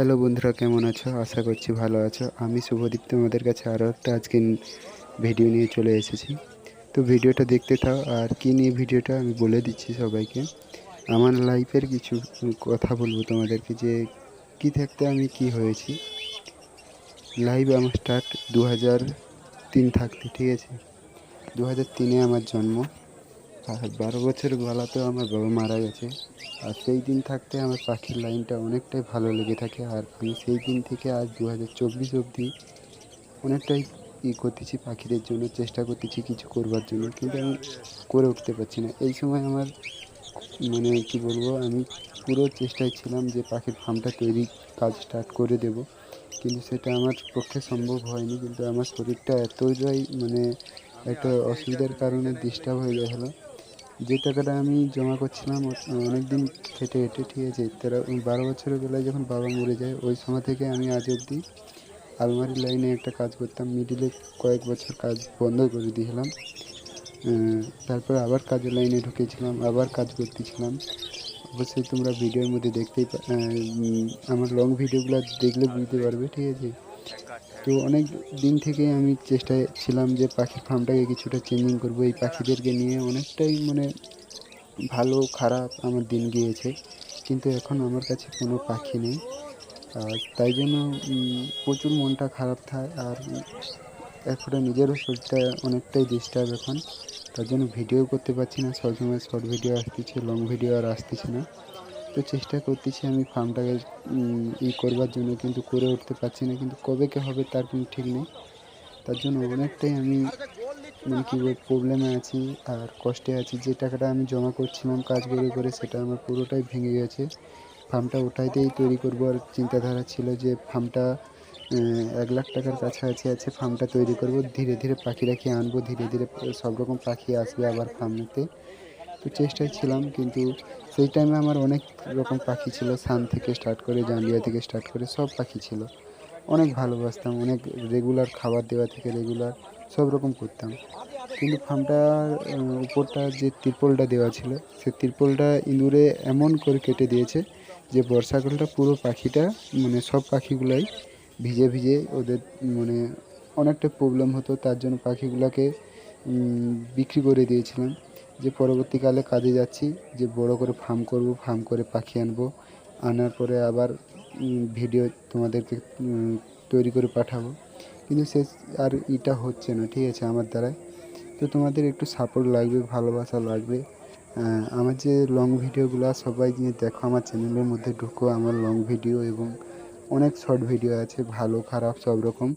Hello বন্ধুরা, কেমন আছো? আশা করছি ভালো আছো। আমি শুভদীপ তোমাদের কাছে আরও একটা আজকে ভিডিও নিয়ে চলে এসেছি। তো ভিডিওটা দেখতে থাও, আর কী নিয়ে ভিডিওটা আমি বলে দিচ্ছি সবাইকে। আমার লাইফের কিছু কথা বলব তোমাদেরকে, যে কী থাকতে আমি কি হয়েছি। লাইভ আমার স্টার্ট দু তিন থাকতে, ঠিক আছে? দু হাজার তিনে আমার জন্ম। বারো বছর বেলাতেও আমার বাবা মারা গেছে। আর সেই দিন থাকতে আমার পাখির লাইনটা অনেকটাই ভালো লেগে থাকে। আর আমি সেই দিন থেকে আজ দু হাজার চব্বিশ অবধি অনেকটাই ই করতেছি, পাখিদের জন্য চেষ্টা করতেছি কিছু করবার জন্য। কিন্তু আমি করে উঠতে পারছি না। এই সময় আমার মানে কি বলব, আমি পুরো চেষ্টায় ছিলাম যে পাখির ফার্মটা তৈরি কাজ স্টার্ট করে দেব। কিন্তু সেটা আমার পক্ষে সম্ভব হয়নি। কিন্তু আমার শরীরটা এতটাই মানে একটা অসুবিধার কারণে ডিস্টার্ব হয়ে গেছিল। যে টাকাটা আমি জমা করছিলাম অনেক দিন খেটে খেটে ঠিক আছে? তেরো বারো বছরের বেলায় যখন বাবা মরে যায়, ওই সময় থেকে আমি আজ অবধি আলমারি লাইনে একটা কাজ করতাম। মিডিলে কয়েক বছর কাজ বন্ধ করে দিয়েছিলাম। তারপর আবার কাজের লাইনে ঢুকেছিলাম, আবার কাজ করতেছিলাম। অবশ্যই তোমরা ভিডিওর মধ্যে দেখতেই আমার লং ভিডিওগুলো দেখলে বুঝতে পারবে, ঠিক আছে? তো অনেক দিন থেকে আমি চেষ্টায় ছিলাম যে পাখির ফার্মটাকে কিছুটা চেঞ্জিং করব। এই পাখিদেরকে নিয়ে অনেকটাই মানে ভালো, খারাপ আমার দিন গিয়েছে। কিন্তু এখন আমার কাছে কোনো পাখি নেই। আর তাই জন্য প্রচুর মনটা খারাপ থাকে আর এরপরে নিজেরও শরীরটা অনেকটাই ডিস্টার্ব এখন। তার জন্য ভিডিও করতে পারছি না। সবসময় শর্ট ভিডিও আসতেছে লং ভিডিও আর আসতেছে না। তো চেষ্টা করতেছি আমি ফার্মটাকে ই করবার জন্য, কিন্তু করে উঠতে পারছি না, কিন্তু কবে কে হবে তার কোনো ঠিক নেই। তার জন্য অনেকটাই আমি মানে কী বল প্রবলেমে আছি আর কষ্টে আছি। যে টাকাটা আমি জমা করছিলাম কাজ করে করে, সেটা আমার পুরোটাই ভেঙে গেছে। ফার্মটা ওটাইতেই তৈরি করব। আর চিন্তাধারা ছিল যে ফার্মটা এক লাখ টাকার কাছাকাছি আছে, ফার্মটা তৈরি করব। ধীরে ধীরে পাখি রাখি আনব। ধীরে ধীরে সব রকম পাখি আসবে আবার ফার্মেতে। তো চেষ্টায় ছিলাম, কিন্তু সেই টাইমে আমার অনেক রকম পাখি ছিল। সান থেকে স্টার্ট করে জান্ডিয়া থেকে স্টার্ট করে সব পাখি ছিল। অনেক ভালোবাসতাম, অনেক রেগুলার খাবার দেওয়া থেকে রেগুলার সব রকম করতাম। কিন্তু ফার্মটার উপরটা যে তিরপলটা দেওয়া ছিল সে তিরপলটা ইঁদুরে এমন করে কেটে দিয়েছে যে বর্ষাকালটা পুরো পাখিটা মানে সব পাখিগুলাই ভিজে ভিজে ওদের মানে অনেকটা প্রবলেম হতো। তার জন্য পাখিগুলোকে বিক্রি করে দিয়েছিলাম। যে পরবর্তীকালে কাজে যাচ্ছি, যে বড় করে ফার্ম করব ফার্ম করে পাখি আনব, আনার পরে আবার ভিডিও তোমাদেরকে তৈরি করে পাঠাবো। কিন্তু সে আর এটা হচ্ছে না, ঠিক আছে, আমার দ্বারায়। তো তোমাদের একটু সাপোর্ট লাগবে, ভালোবাসা লাগবে। আমার যে লং ভিডিওগুলো সবাই নিয়ে দেখো, আমার চ্যানেলের মধ্যে ঢুকো, আমার লং ভিডিও এবং অনেক শর্ট ভিডিও আছে, ভালো, খারাপ, সব রকম।